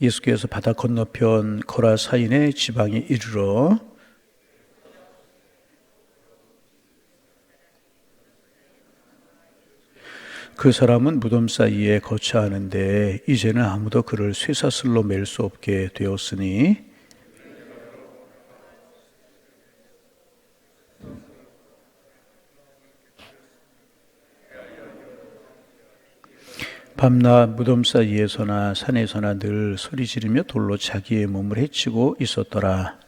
예수께서 바다 건너편 거라사인의 지방에 이르러 그 사람은 무덤 사이에 거처하는데 이제는 아무도 그를 쇠사슬로 맬 수 없게 되었으니 밤낮 무덤 사이에서나 산에서나 늘 소리 지르며 돌로 자기의 몸을 해치고 있었더라.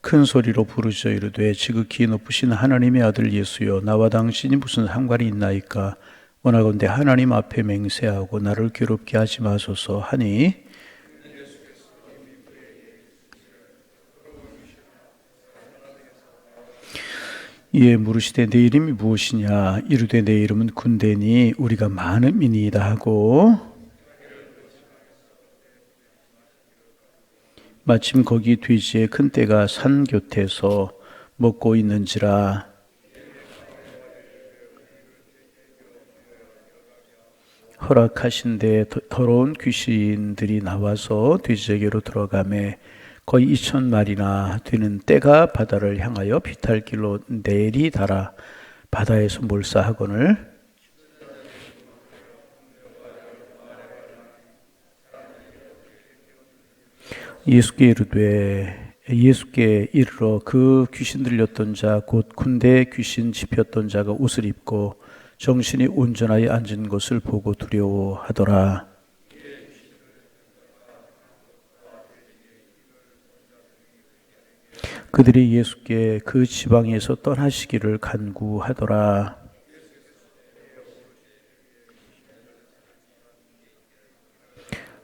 큰 소리로 부르짖어 이르되 지극히 높으신 하나님의 아들 예수여 나와 당신이 무슨 상관이 있나이까 원하건대 하나님 앞에 맹세하고 나를 괴롭게 하지 마소서 하니 이에 물으시되 내 이름이 무엇이냐? 이르되 내 이름은 군대니 우리가 많은 민이다 하고. 마침 거기 돼지의 큰 떼가 산 곁에서 먹고 있는지라. 허락하신데 더- 더러운 귀신들이 나와서 돼지에게로 들어가매 거의 2천 마리나 되는 떼가 바다를 향하여 비탈길로 내리달아 바다에서 몰사하거늘 예수께 이르되 예수께 이르러 그 귀신 들렸던 자 곧 군대 귀신 집혔던 자가 옷을 입고 정신이 온전하여 앉은 것을 보고 두려워하더라. 그들이 예수께 그 지방에서 떠나시기를 간구하더라.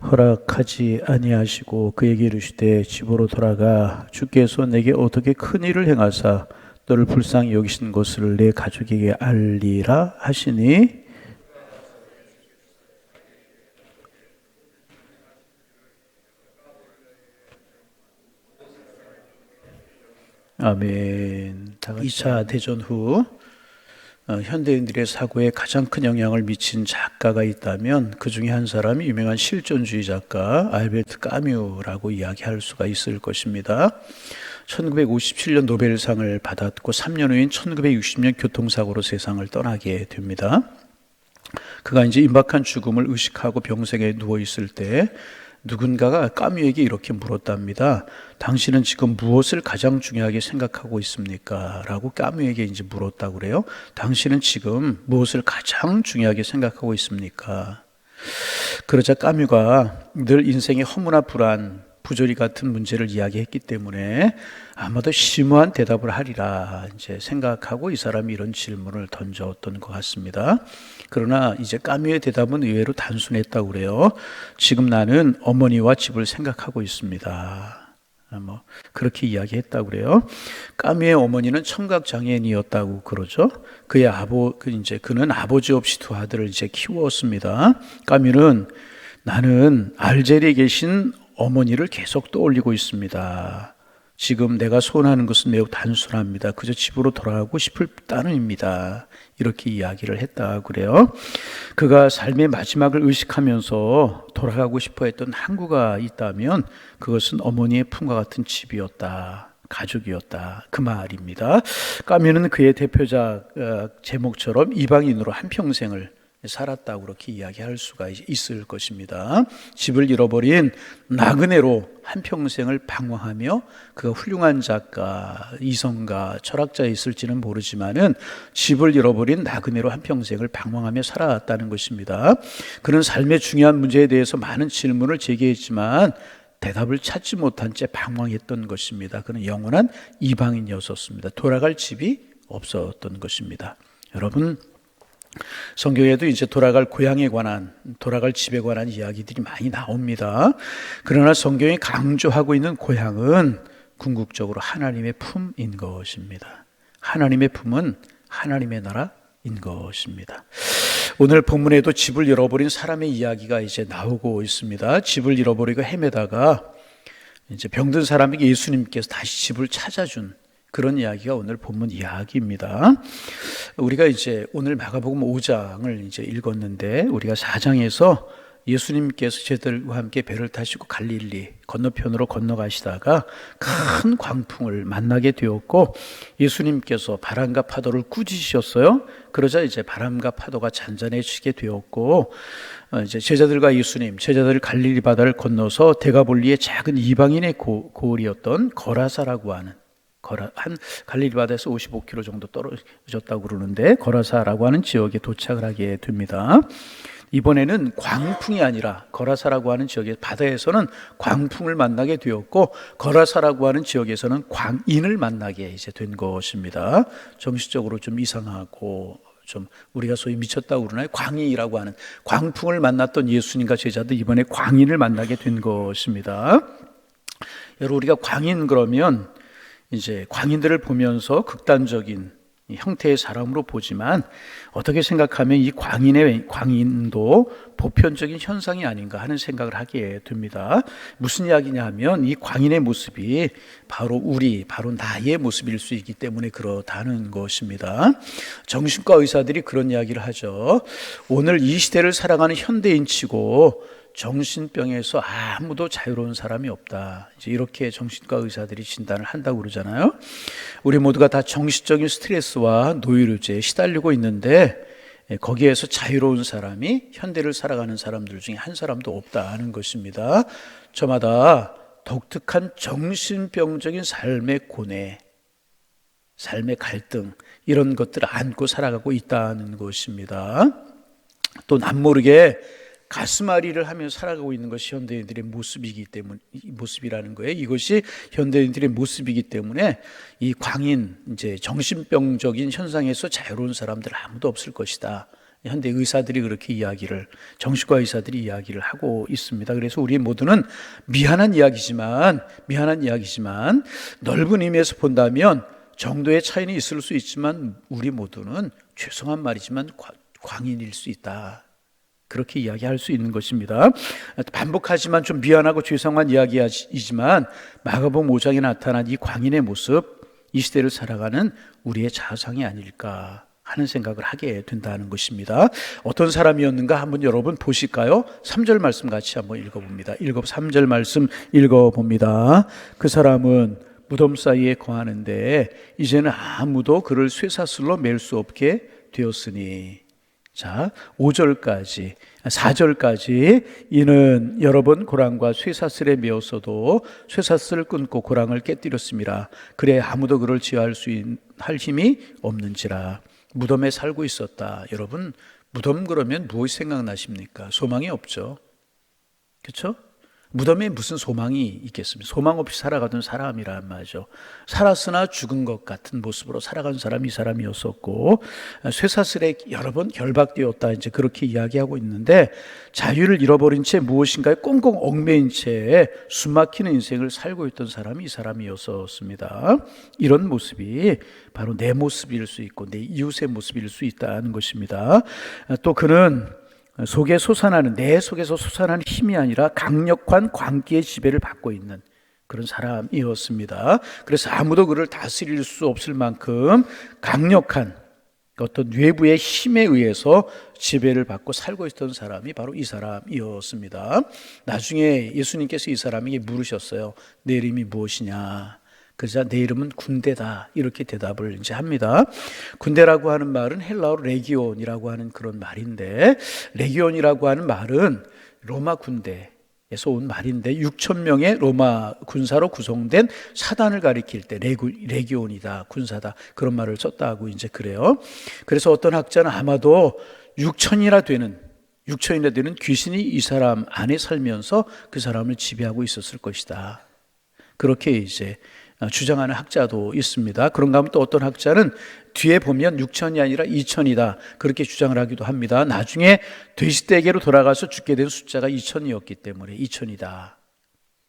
허락하지 아니하시고 그에게 이르시되 집으로 돌아가 주께서 내게 어떻게 큰 일을 행하사 너를 불쌍히 여기신 것을 내 가족에게 알리라 하시니 아멘. 2차 대전 후 어, 현대인들의 사고에 가장 큰 영향을 미친 작가가 있다면 그 중에 한 사람이 유명한 실존주의 작가 알베르트 까뮤라고 이야기할 수가 있을 것입니다. 1957년 노벨상을 받았고 3년 후인 1960년 교통사고로 세상을 떠나게 됩니다. 그가 이제 임박한 죽음을 의식하고 병생에 누워 있을 때 누군가가 까뮤에게 이렇게 물었답니다. 당신은 지금 무엇을 가장 중요하게 생각하고 있습니까? 라고 까뮤에게 이제 물었다고 그래요. 당신은 지금 무엇을 가장 중요하게 생각하고 있습니까? 그러자 까뮤가 늘 인생의 허무나 불안, 부조리 같은 문제를 이야기했기 때문에 아마도 심오한 대답을 하리라 이제 생각하고 이 사람이 이런 질문을 던졌던 것 같습니다. 그러나 이제 까미의 대답은 의외로 단순했다고 그래요. 지금 나는 어머니와 집을 생각하고 있습니다. 아, 뭐 그렇게 이야기했다고 그래요. 까미의 어머니는 청각 장애인이었다고 그러죠. 그의 아버 그 이제 그는 아버지 없이 두 아들을 이제 키웠습니다. 까미는 나는 알제리에 계신 어머니를 계속 떠올리고 있습니다. 지금 내가 소원하는 것은 매우 단순합니다. 그저 집으로 돌아가고 싶을 따름입니다. 이렇게 이야기를 했다 그래요. 그가 삶의 마지막을 의식하면서 돌아가고 싶어 했던 항구가 있다면 그것은 어머니의 품과 같은 집이었다. 가족이었다. 그 말입니다. 까미는 그의 대표작 어, 제목처럼 이방인으로 한평생을 살았다고 그렇게 이야기할 수가 있을 것입니다. 집을 잃어버린 나그네로 한평생을 방황하며 그가 훌륭한 작가, 이성가, 철학자 있을지는 모르지만은 집을 잃어버린 나그네로 한평생을 방황하며 살아왔다는 것입니다. 그는 삶의 중요한 문제에 대해서 많은 질문을 제기했지만 대답을 찾지 못한 채 방황했던 것입니다. 그는 영원한 이방인이었습니다. 돌아갈 집이 없었던 것입니다. 여러분, 성경에도 이제 돌아갈 고향에 관한, 돌아갈 집에 관한 이야기들이 많이 나옵니다. 그러나 성경이 강조하고 있는 고향은 궁극적으로 하나님의 품인 것입니다. 하나님의 품은 하나님의 나라인 것입니다. 오늘 본문에도 집을 잃어버린 사람의 이야기가 이제 나오고 있습니다. 집을 잃어버리고 헤매다가 이제 병든 사람에게 예수님께서 다시 집을 찾아준 그런 이야기가 오늘 본문 이야기입니다. 우리가 이제 오늘 마가복음 5장을 이제 읽었는데 우리가 4장에서 예수님께서 제들과 함께 배를 타시고 갈릴리 건너편으로 건너가시다가 큰 광풍을 만나게 되었고 예수님께서 바람과 파도를 꾸짖으셨어요. 그러자 이제 바람과 파도가 잔잔해지게 되었고 어, 이제 제자들과 예수님, 제자들 갈릴리 바다를 건너서 대가볼리의 작은 이방인의 고, 고을이었던 거라사라고 하는 한 갈릴리 바다에서 55km 정도 떨어졌다고 그러는데 거라사라고 하는 지역에 도착을 하게 됩니다. 이번에는 광풍이 아니라 거라사라고 하는 지역의 바다에서는 광풍을 만나게 되었고 거라사라고 하는 지역에서는 광인을 만나게 이제 된 것입니다. 정신적으로 좀 이상하고 좀 우리가 소위 미쳤다고 그러나요? 광인이라고 하는 광풍을 만났던 예수님과 제자들 이번에 광인을 만나게 된 것입니다. 여러분 우리가 광인 그러면 이제 광인들을 보면서 극단적인 형태의 사람으로 보지만 어떻게 생각하면 이 광인의 광인도 보편적인 현상이 아닌가 하는 생각을 하게 됩니다. 무슨 이야기냐 하면 이 광인의 모습이 바로 우리, 바로 나의 모습일 수 있기 때문에 그렇다는 것입니다. 정신과 의사들이 그런 이야기를 하죠. 오늘 이 시대를 살아가는 현대인치고 정신병에서 아무도 자유로운 사람이 없다. 이제 이렇게 정신과 의사들이 진단을 한다고 그러잖아요. 우리 모두가 다 정신적인 스트레스와 노이로제에 시달리고 있는데 예, 거기에서 자유로운 사람이 현대를 살아가는 사람들 중에 한 사람도 없다 하는 것입니다. 저마다 독특한 정신병적인 삶의 고뇌, 삶의 갈등 이런 것들을 안고 살아가고 있다는 것입니다. 또 남모르게 가슴앓이를 하며 살아가고 있는 것이 현대인들의 모습이기 때문 모습이라는 거예요. 이것이 현대인들의 모습이기 때문에 이 광인 이제 정신병적인 현상에서 자유로운 사람들 아무도 없을 것이다. 현대 의사들이 그렇게 이야기를 정신과 의사들이 이야기를 하고 있습니다. 그래서 우리 모두는 미안한 이야기지만 미안한 이야기지만 넓은 의미에서 본다면 정도의 차이는 있을 수 있지만 우리 모두는 죄송한 말이지만 광인일 수 있다. 그렇게 이야기할 수 있는 것입니다. 반복하지만 좀 미안하고 죄송한 이야기이지만 마가복음 5장에 나타난 이 광인의 모습, 이 시대를 살아가는 우리의 자상이 아닐까 하는 생각을 하게 된다는 것입니다. 어떤 사람이었는가 한번 여러분 보실까요? 3절 말씀 같이 한번 읽어봅니다. 읽어 3절 말씀 읽어봅니다. 그 사람은 무덤 사이에 거하는데 이제는 아무도 그를 쇠사슬로 맬 수 없게 되었으니 자, 5절까지, 4절까지 이는 여러 번 고랑과 쇠사슬에 메었어도 쇠사슬을 끊고 고랑을 깨뜨렸습니다. 그래 아무도 그를 지어할 수할 힘이 없는지라 무덤에 살고 있었다. 여러분 무덤 그러면 무엇이 생각나십니까? 소망이 없죠. 그렇죠? 무덤에 무슨 소망이 있겠습니까? 소망 없이 살아가던 사람이란 말이죠. 살았으나 죽은 것 같은 모습으로 살아간 사람이 이 사람이었었고 쇠사슬에 여러 번 결박되었다 이제 그렇게 이야기하고 있는데 자유를 잃어버린 채 무엇인가에 꽁꽁 얽매인 채 숨막히는 인생을 살고 있던 사람이 이 사람이었었습니다. 이런 모습이 바로 내 모습일 수 있고 내 이웃의 모습일 수 있다는 것입니다. 또 그는 속에 솟아나는 내 속에서 솟아나는 힘이 아니라 강력한 광기의 지배를 받고 있는 그런 사람이었습니다. 그래서 아무도 그를 다스릴 수 없을 만큼 강력한 어떤 외부의 힘에 의해서 지배를 받고 살고 있던 사람이 바로 이 사람이었습니다. 나중에 예수님께서 이 사람에게 물으셨어요. 내 이름이 무엇이냐? 그러자 내 이름은 군대다 이렇게 대답을 이제 합니다. 군대라고 하는 말은 헬라어로 레기온이라고 하는 그런 말인데 레기온이라고 하는 말은 로마 군대 에서 온 말인데 6천 명의 로마 군사로 구성된 사단을 가리킬 때 레구, 레기온이다 군사다 그런 말을 썼다고 이제 그래요. 그래서 어떤 학자는 아마도 6천이나 되는 6천이나 되는 귀신이 이 사람 안에 살면서 그 사람을 지배하고 있었을 것이다. 그렇게 이제 어, 주장하는 학자도 있습니다. 그런가 하면 또 어떤 학자는 뒤에 보면 6천이 아니라 2천이다. 그렇게 주장을 하기도 합니다. 나중에 돼지떼개로 돌아가서 죽게 된 숫자가 2천이었기 때문에 2천이다.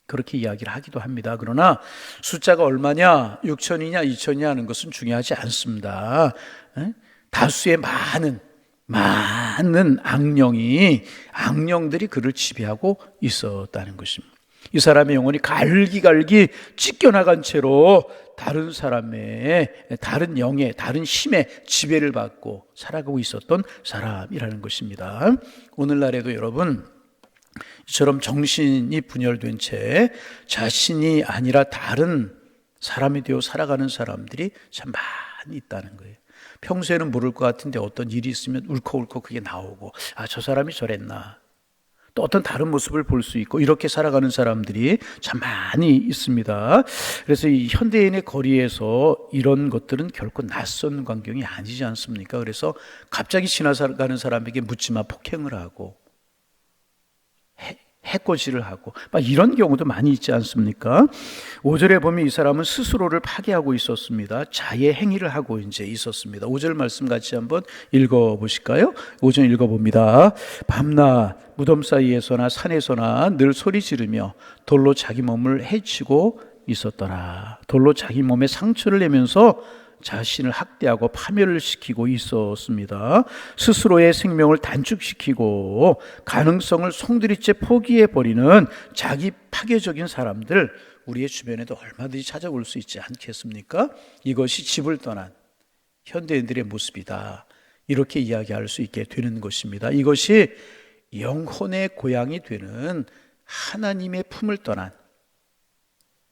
그렇게 이야기를 하기도 합니다. 그러나 숫자가 얼마냐, 6천이냐, 2천이냐 하는 것은 중요하지 않습니다. 다수의 많은, 많은 악령이, 악령들이 그를 지배하고 있었다는 것입니다. 이 사람의 영혼이 갈기갈기 찢겨나간 채로 다른 사람의 다른 영의 다른 힘의 지배를 받고 살아가고 있었던 사람이라는 것입니다. 오늘날에도 여러분 이처럼 정신이 분열된 채 자신이 아니라 다른 사람이 되어 살아가는 사람들이 참 많이 있다는 거예요. 평소에는 모를 것 같은데 어떤 일이 있으면 울컥울컥 그게 나오고 아 저 사람이 저랬나 또 어떤 다른 모습을 볼 수 있고 이렇게 살아가는 사람들이 참 많이 있습니다. 그래서 이 현대인의 거리에서 이런 것들은 결코 낯선 광경이 아니지 않습니까? 그래서 갑자기 지나가는 사람에게 묻지마 폭행을 하고 해코지를 하고 막 이런 경우도 많이 있지 않습니까? 5절에 보면 이 사람은 스스로를 파괴하고 있었습니다. 자의 행위를 하고 이제 있었습니다. 5절 말씀 같이 한번 읽어 보실까요? 5절 읽어 봅니다. 밤낮 무덤 사이에서나 산에서나 늘 소리 지르며 돌로 자기 몸을 해치고 있었더라. 돌로 자기 몸에 상처를 내면서 자신을 학대하고 파멸을 시키고 있었습니다. 스스로의 생명을 단축시키고 가능성을 송두리째 포기해 버리는 자기 파괴적인 사람들 우리의 주변에도 얼마든지 찾아올 수 있지 않겠습니까? 이것이 집을 떠난 현대인들의 모습이다. 이렇게 이야기할 수 있게 되는 것입니다. 이것이 영혼의 고향이 되는 하나님의 품을 떠난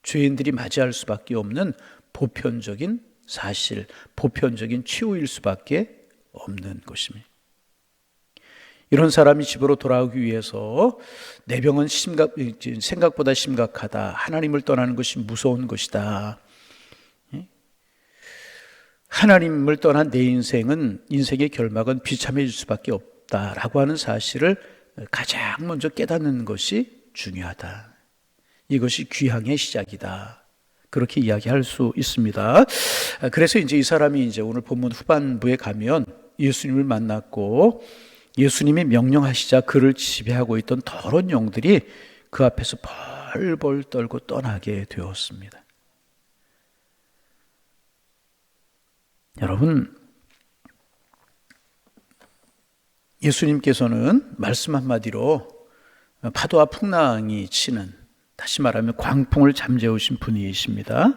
죄인들이 맞이할 수밖에 없는 보편적인 사실, 보편적인 치유일 수밖에 없는 것입니다. 이런 사람이 집으로 돌아오기 위해서 내 병은 심각, 생각보다 심각하다. 하나님을 떠나는 것이 무서운 것이다. 예? 하나님을 떠난 내 인생은 인생의 결막은 비참해질 수밖에 없다라고 하는 사실을 가장 먼저 깨닫는 것이 중요하다. 이것이 귀향의 시작이다. 그렇게 이야기할 수 있습니다. 그래서 이제 이 사람이 이제 오늘 본문 후반부에 가면 예수님을 만났고 예수님이 명령하시자 그를 지배하고 있던 더러운 영들이 그 앞에서 벌벌 떨고 떠나게 되었습니다. 여러분, 예수님께서는 말씀 한마디로 파도와 풍랑이 치는 다시 말하면 광풍을 잠재우신 분이십니다.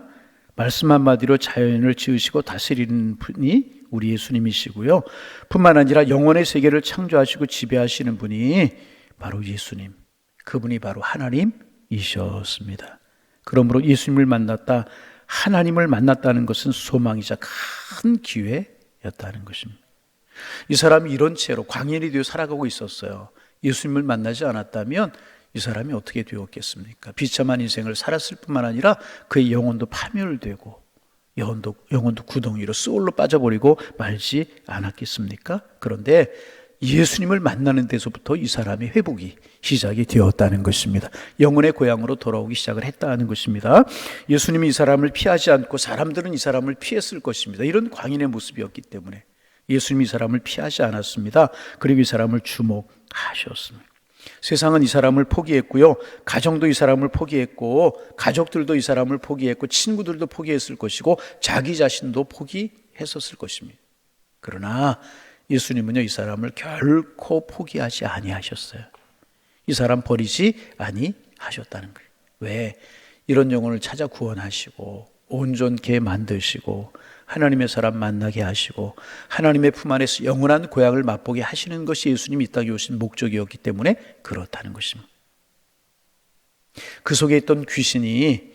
말씀 한마디로 자연을 지으시고 다스리는 분이 우리 예수님이시고요. 뿐만 아니라 영원의 세계를 창조하시고 지배하시는 분이 바로 예수님. 그분이 바로 하나님이셨습니다. 그러므로 예수님을 만났다, 하나님을 만났다는 것은 소망이자 큰 기회였다는 것입니다. 이 사람이 이런 채로 광인이 되어 살아가고 있었어요. 예수님을 만나지 않았다면 이 사람이 어떻게 되었겠습니까? 비참한 인생을 살았을 뿐만 아니라 그의 영혼도 파멸되고 영혼도 영혼도 구덩이로 소울로 빠져버리고 말지 않았겠습니까? 그런데 예수님을 만나는 데서부터 이 사람의 회복이 시작이 되었다는 것입니다. 영혼의 고향으로 돌아오기 시작을 했다는 것입니다. 예수님이 이 사람을 피하지 않고 사람들은 이 사람을 피했을 것입니다. 이런 광인의 모습이었기 때문에 예수님이 이 사람을 피하지 않았습니다. 그리고 이 사람을 주목하셨습니다. 세상은 이 사람을 포기했고요. 가정도 이 사람을 포기했고, 가족들도 이 사람을 포기했고, 친구들도 포기했을 것이고, 자기 자신도 포기했었을 것입니다. 그러나 예수님은요, 이 사람을 결코 포기하지 아니하셨어요. 이 사람 버리지 아니하셨다는 거예요. 왜? 이런 영혼을 찾아 구원하시고, 온전케 만드시고, 하나님의 사람 만나게 하시고 하나님의 품 안에서 영원한 고향을 맛보게 하시는 것이 예수님이 이 땅에 오신 목적이었기 때문에 그렇다는 것입니다. 그 속에 있던 귀신이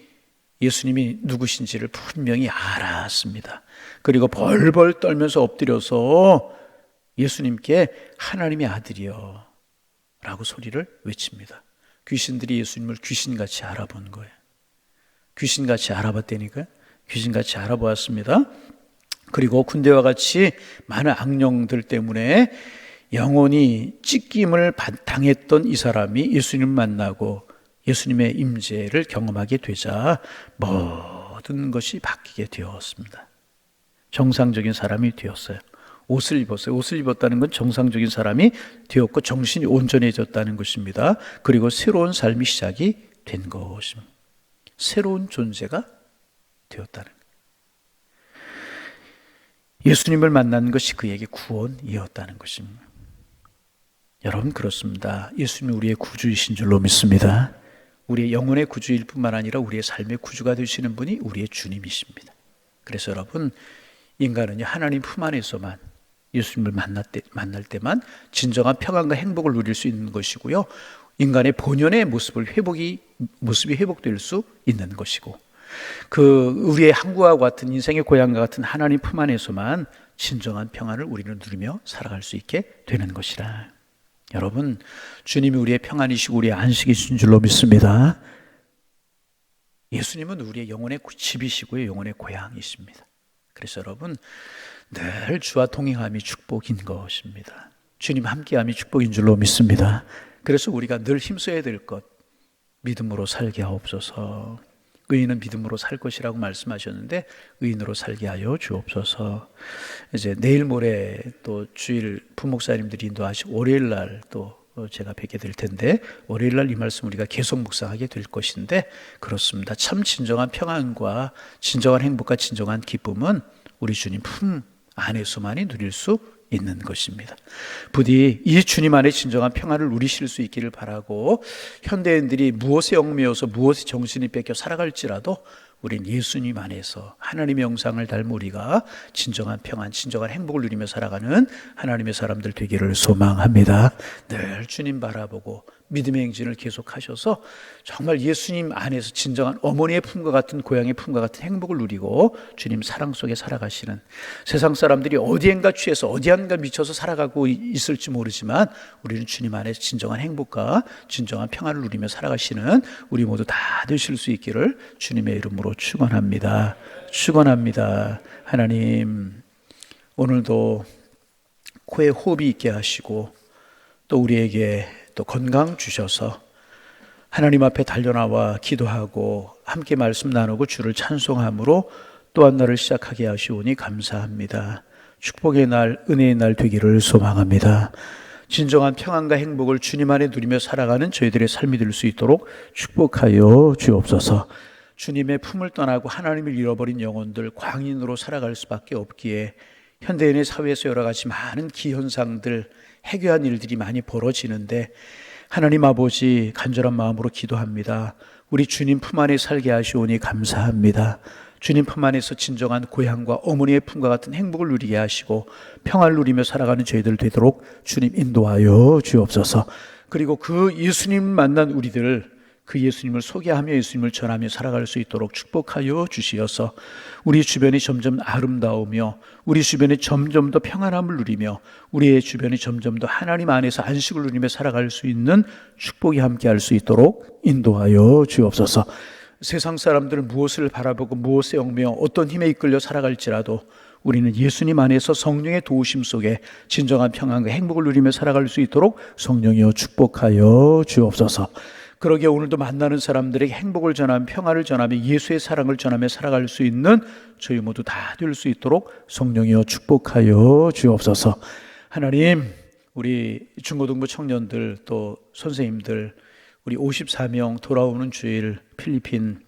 예수님이 누구신지를 분명히 알았습니다. 그리고 벌벌 떨면서 엎드려서 예수님께 하나님의 아들이여 라고 소리를 외칩니다. 귀신들이 예수님을 귀신같이 알아본 거예요. 귀신같이 알아봤다니까요. 귀신같이 알아보았습니다. 그리고 군대와 같이 많은 악령들 때문에 영혼이 찢김을 당했던 이 사람이 예수님을 만나고 예수님의 임재를 경험하게 되자 모든 것이 바뀌게 되었습니다. 정상적인 사람이 되었어요. 옷을 입었어요. 옷을 입었다는 건 정상적인 사람이 되었고 정신이 온전해졌다는 것입니다. 그리고 새로운 삶이 시작이 된 것입니다. 새로운 존재가 되었다는 예수님을 만난 것이 그에게 구원이었다는 것입니다. 여러분 그렇습니다. 예수님이 우리의 구주이신 줄로 믿습니다. 우리의 영혼의 구주일 뿐만 아니라 우리의 삶의 구주가 되시는 분이 우리의 주님이십니다. 그래서 여러분, 인간은요, 하나님 품 안에서만 예수님을 만날, 때, 만날 때만 진정한 평안과 행복을 누릴 수 있는 것이고요. 인간의 본연의 모습을 회복이, 모습이 회복될 수 있는 것이고, 그 우리의 항구와 같은 인생의 고향과 같은 하나님 품 안에서만 진정한 평안을 우리는 누리며 살아갈 수 있게 되는 것이라. 여러분, 주님이 우리의 평안이시고 우리의 안식이신 줄로 믿습니다. 예수님은 우리의 영혼의 집이시고요, 영혼의 고향이십니다. 그래서 여러분, 늘 주와 동행함이 축복인 것입니다. 주님 함께함이 축복인 줄로 믿습니다. 그래서 우리가 늘 힘써야 될 것, 믿음으로 살게 하옵소서. 의인은 믿음으로 살 것이라고 말씀하셨는데 의인으로 살게 하여 주옵소서. 이제 내일 모레 또 주일 부목사님들이 인도하시 월요일 날 또 제가 뵙게 될 텐데 월요일 날 이 말씀 우리가 계속 묵상하게 될 것인데 그렇습니다. 참 진정한 평안과 진정한 행복과 진정한 기쁨은 우리 주님 품 안에서만이 누릴 수 있는 것입니다. 부디 이 주님 안에 진정한 평안을 누리실 수 있기를 바라고 현대인들이 무엇에 얽매여서 무엇에 정신이 뺏겨 살아갈지라도 우린 예수님 안에서 하나님의 영상을 닮은 우리가 진정한 평안, 진정한 행복을 누리며 살아가는 하나님의 사람들 되기를 소망합니다. 늘 주님 바라보고 믿음의 행진을 계속하셔서 정말 예수님 안에서 진정한 어머니의 품과 같은 고향의 품과 같은 행복을 누리고 주님 사랑 속에 살아가시는 세상 사람들이 어디엔가 취해서 어디엔가 미쳐서 살아가고 있을지 모르지만 우리는 주님 안에서 진정한 행복과 진정한 평안을 누리며 살아가시는 우리 모두 다 되실 수 있기를 주님의 이름으로 축원합니다. 축원합니다. 하나님 오늘도 코에 호흡이 있게 하시고 또 우리에게 또 건강 주셔서 하나님 앞에 달려나와 기도하고 함께 말씀 나누고 주를 찬송함으로 또 한 날을 시작하게 하시오니 감사합니다. 축복의 날, 은혜의 날 되기를 소망합니다. 진정한 평안과 행복을 주님 안에 누리며 살아가는 저희들의 삶이 될 수 있도록 축복하여 주옵소서. 주님의 품을 떠나고 하나님을 잃어버린 영혼들 광인으로 살아갈 수밖에 없기에 현대인의 사회에서 여러 가지 많은 기현상들 해괴한 일들이 많이 벌어지는데 하나님 아버지 간절한 마음으로 기도합니다. 우리 주님 품 안에 살게 하시오니 감사합니다. 주님 품 안에서 진정한 고향과 어머니의 품과 같은 행복을 누리게 하시고 평화를 누리며 살아가는 저희들 되도록 주님 인도하여 주옵소서. 그리고 그 예수님 만난 우리들 그 예수님을 소개하며 예수님을 전하며 살아갈 수 있도록 축복하여 주시어서 우리 주변이 점점 아름다우며 우리 주변이 점점 더 평안함을 누리며 우리의 주변이 점점 더 하나님 안에서 안식을 누리며 살아갈 수 있는 축복이 함께할 수 있도록 인도하여 주옵소서. 세상 사람들은 무엇을 바라보고 무엇에 얽매여 어떤 힘에 이끌려 살아갈지라도 우리는 예수님 안에서 성령의 도우심 속에 진정한 평안과 행복을 누리며 살아갈 수 있도록 성령이여 축복하여 주옵소서. 그러기에 오늘도 만나는 사람들에게 행복을 전하며 평화를 전하며 예수의 사랑을 전하며 살아갈 수 있는 저희 모두 다 될 수 있도록 성령이여 축복하여 주옵소서. 하나님, 우리 중고등부 청년들 또 선생님들 우리 54명 돌아오는 주일 필리핀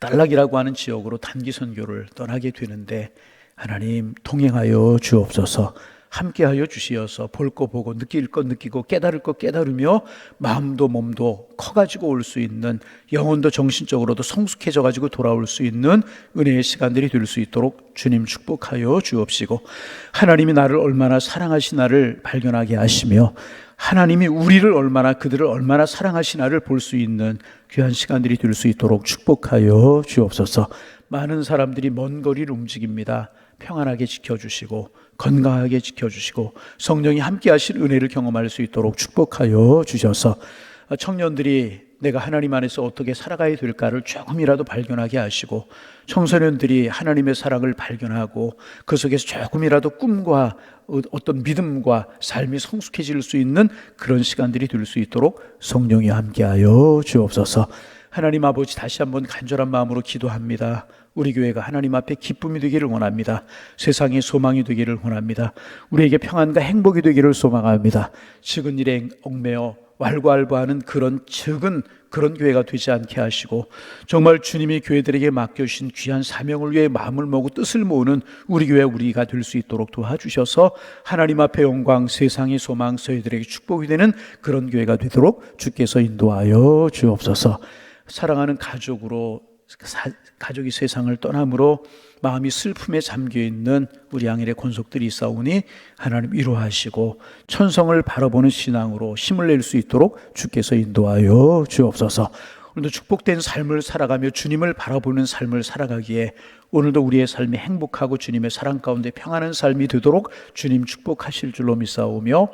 달락이라고 하는 지역으로 단기 선교를 떠나게 되는데 하나님 동행하여 주옵소서. 함께하여 주시어서 볼 거 보고 느낄 거 느끼고 깨달을 거 깨달으며 마음도 몸도 커가지고 올 수 있는 영혼도 정신적으로도 성숙해져 가지고 돌아올 수 있는 은혜의 시간들이 될 수 있도록 주님 축복하여 주옵시고 하나님이 나를 얼마나 사랑하시나를 발견하게 하시며 하나님이 우리를 얼마나 그들을 얼마나 사랑하시나를 볼 수 있는 귀한 시간들이 될 수 있도록 축복하여 주옵소서. 많은 사람들이 먼 거리를 움직입니다. 평안하게 지켜주시고 건강하게 지켜주시고 성령이 함께 하실 은혜를 경험할 수 있도록 축복하여 주셔서 청년들이 내가 하나님 안에서 어떻게 살아가야 될까를 조금이라도 발견하게 하시고 청소년들이 하나님의 사랑을 발견하고 그 속에서 조금이라도 꿈과 어떤 믿음과 삶이 성숙해질 수 있는 그런 시간들이 될 수 있도록 성령이 함께하여 주옵소서. 하나님 아버지 다시 한번 간절한 마음으로 기도합니다. 우리 교회가 하나님 앞에 기쁨이 되기를 원합니다. 세상의 소망이 되기를 원합니다. 우리에게 평안과 행복이 되기를 소망합니다. 적은 일에 얽매여 왈가왈부하는 그런 적은 그런 교회가 되지 않게 하시고 정말 주님이 교회들에게 맡겨주신 귀한 사명을 위해 마음을 모으고 뜻을 모으는 우리 교회 우리가 될 수 있도록 도와주셔서 하나님 앞에 영광 세상의 소망 저희들에게 축복이 되는 그런 교회가 되도록 주께서 인도하여 주옵소서 사랑하는 가족으로 사- 가족이 세상을 떠남으로 마음이 슬픔에 잠겨 있는 우리 양일의 권속들이 있사오니 하나님 위로하시고 천성을 바라보는 신앙으로 힘을 낼 수 있도록 주께서 인도하여 주옵소서. 오늘도 축복된 삶을 살아가며 주님을 바라보는 삶을 살아가기에 오늘도 우리의 삶이 행복하고 주님의 사랑 가운데 평안한 삶이 되도록 주님 축복하실 줄로 믿사오며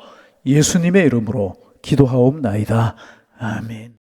예수님의 이름으로 기도하옵나이다. 아멘.